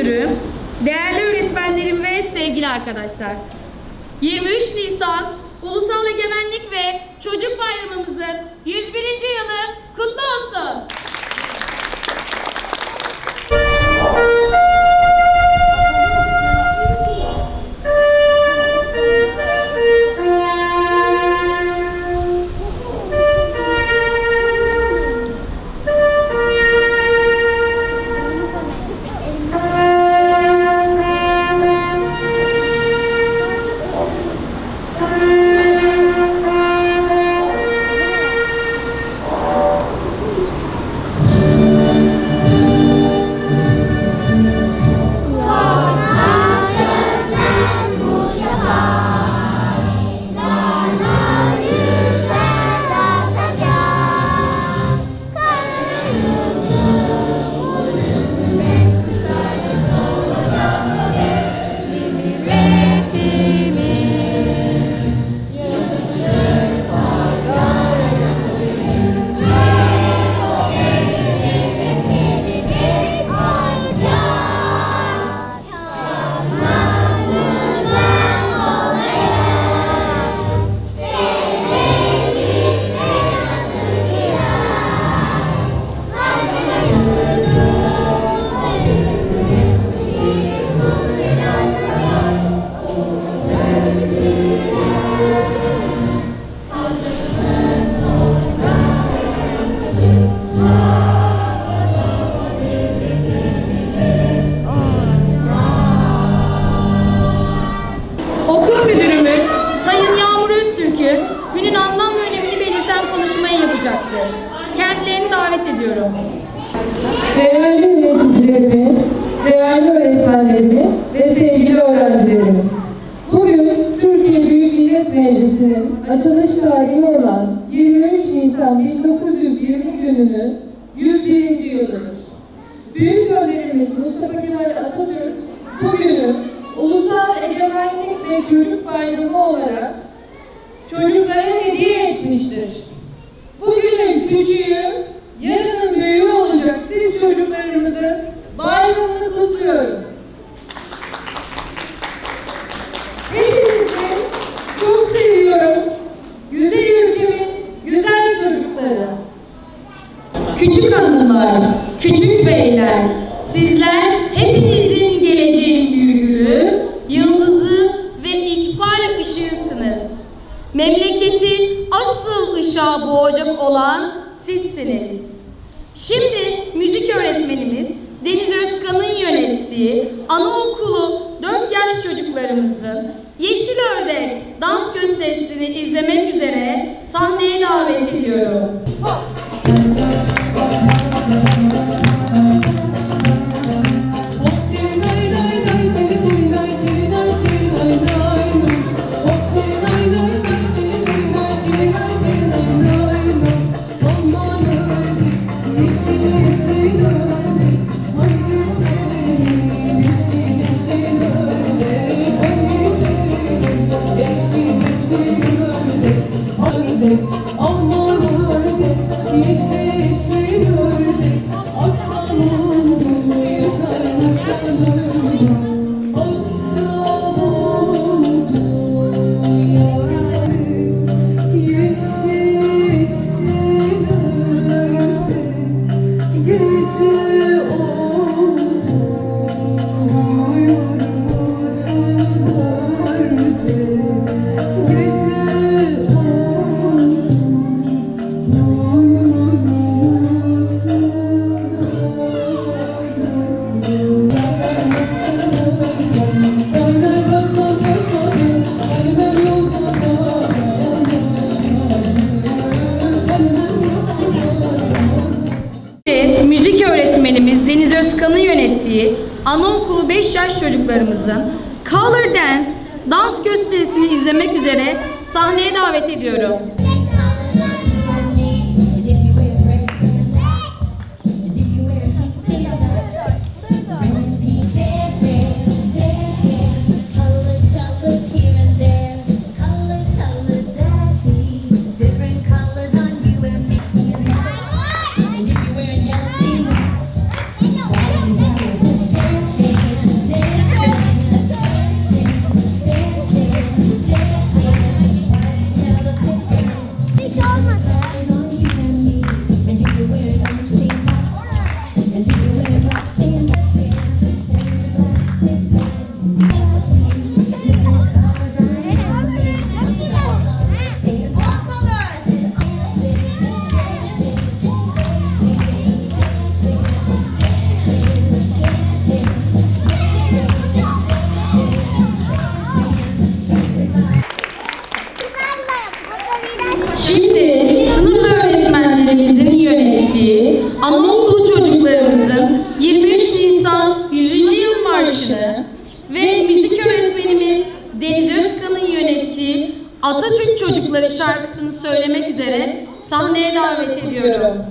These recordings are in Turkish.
Müdürü, değerli öğretmenlerim ve sevgili arkadaşlar. 23 Nisan Ulusal Egemenlik ve Çocuk Bayramımızın 101. yılı kutlu olsun. Davet ediyorum. Değerli yöneticilerimiz, değerli öğretmenlerimiz ve sevgili öğrencilerimiz. Bugün Türkiye Büyük Millet Meclisi'nin açılış tarihi olan 23 Nisan 1920 gününün 101. yılıdır. Büyük önderimiz Mustafa Kemal Atatürk bugünü Ulusal Egemenlik ve Çocuk Bayramı olarak çocuklara hediye etmiştir. Bugünün küçüğü, kutluyorum. Hepinizi çok seviyorum. Güzel ülkemin güzel çocukları. Küçük hanımlar, küçük beyler, sizler hepinizin geleceğin bir gülü, yıldızı ve ikbal ışığısınız. Memleketi asıl ışığa boğacak olan sizsiniz. Şimdi müzik öğretmenimiz Özkan'ın yönettiği anaokulu 4 yaş çocuklarımızın Yeşil Ördek dans gösterisini izlemek üzere sahneye davet ediyorum. Yönettiği anaokulu 5 yaş çocuklarımızın Color Dance dans gösterisini izlemek üzere sahneye davet ediyorum. ve müzik öğretmenimiz Deniz Özkan'ın yönettiği Atatürk Çocukları şarkısını söylemek üzere sahneye davet ediyorum.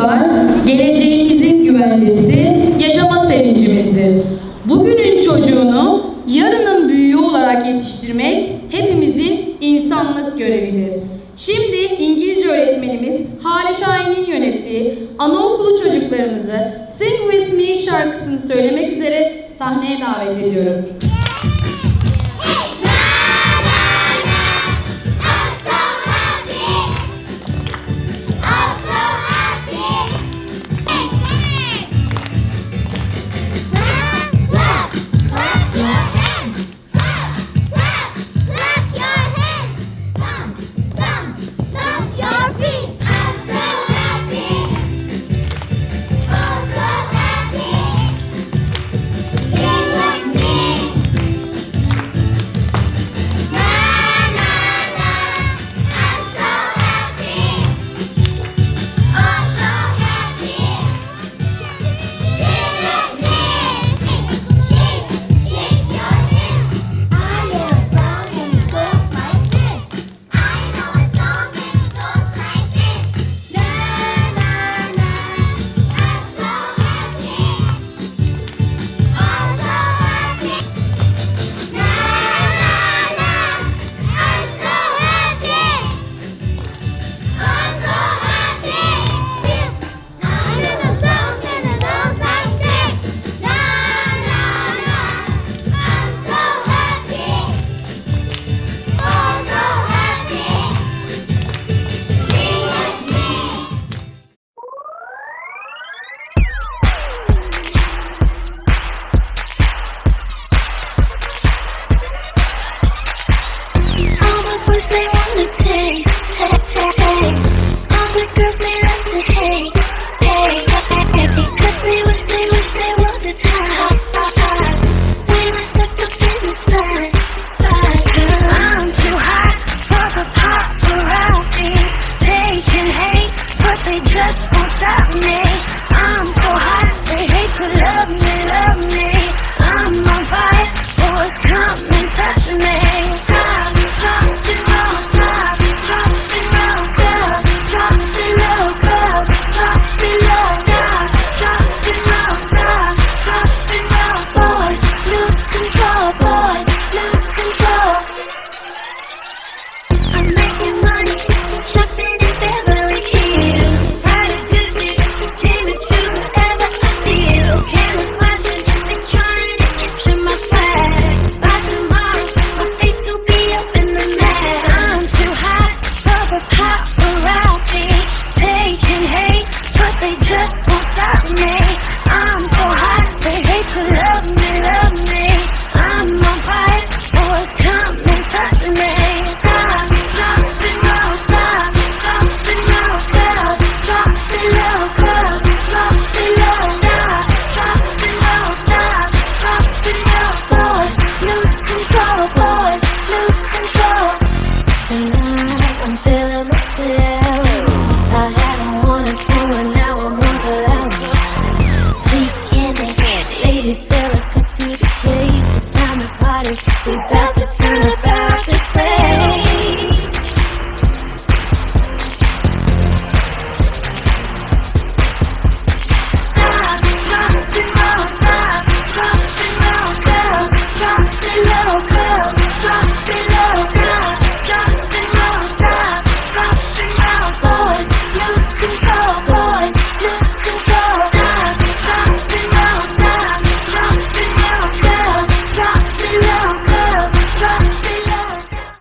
çocuklar geleceğimizin güvencesi, yaşama sevincimizdir. Bugünün çocuğunu yarının büyüğü olarak yetiştirmek hepimizin insanlık görevidir. Şimdi İngilizce öğretmenimiz Hale Şahin'in yönettiği anaokulu çocuklarımızı Sing With Me şarkısını söylemek üzere sahneye davet ediyorum.